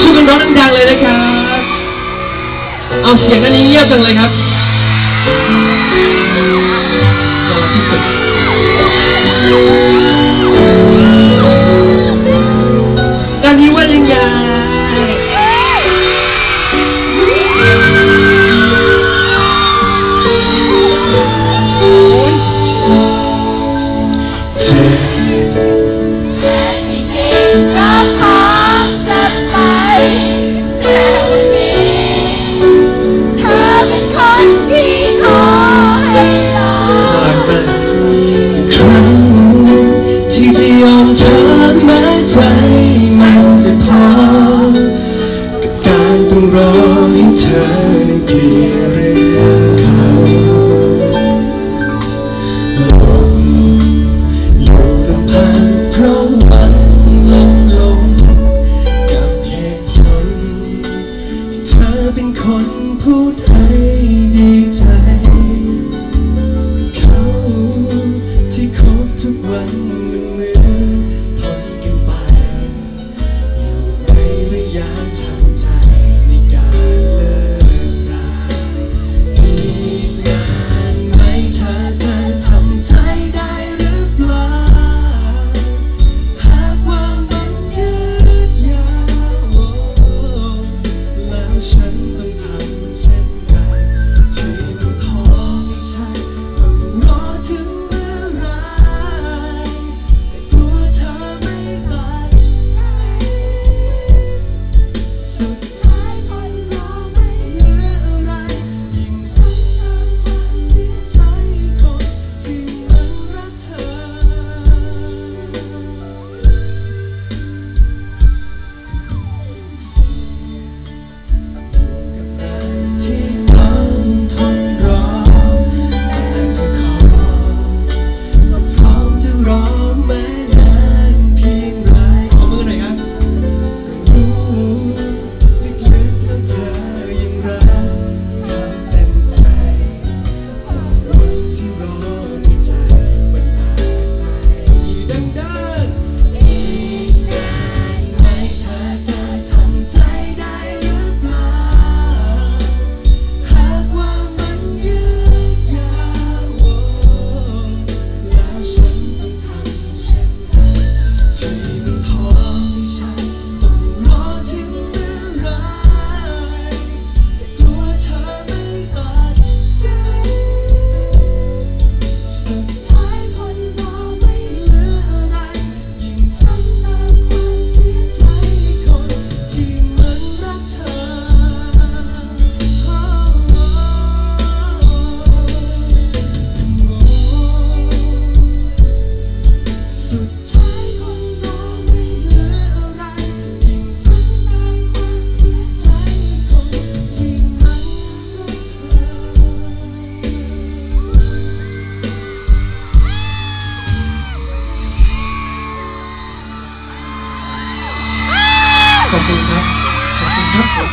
สู้กันร้องดังเลยนะครับ เอาเสียงอันนี้เงียบจังเลยครับ เป็นคนพูดให้ดีใจ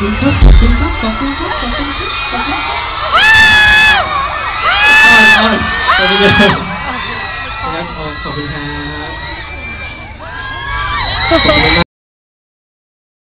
คุณครับขอบคุณครับขอบคุณครับขอบคุณครับขอบคุณครับอ้อยอ้อยขอบคุณครับขอบคุณครับ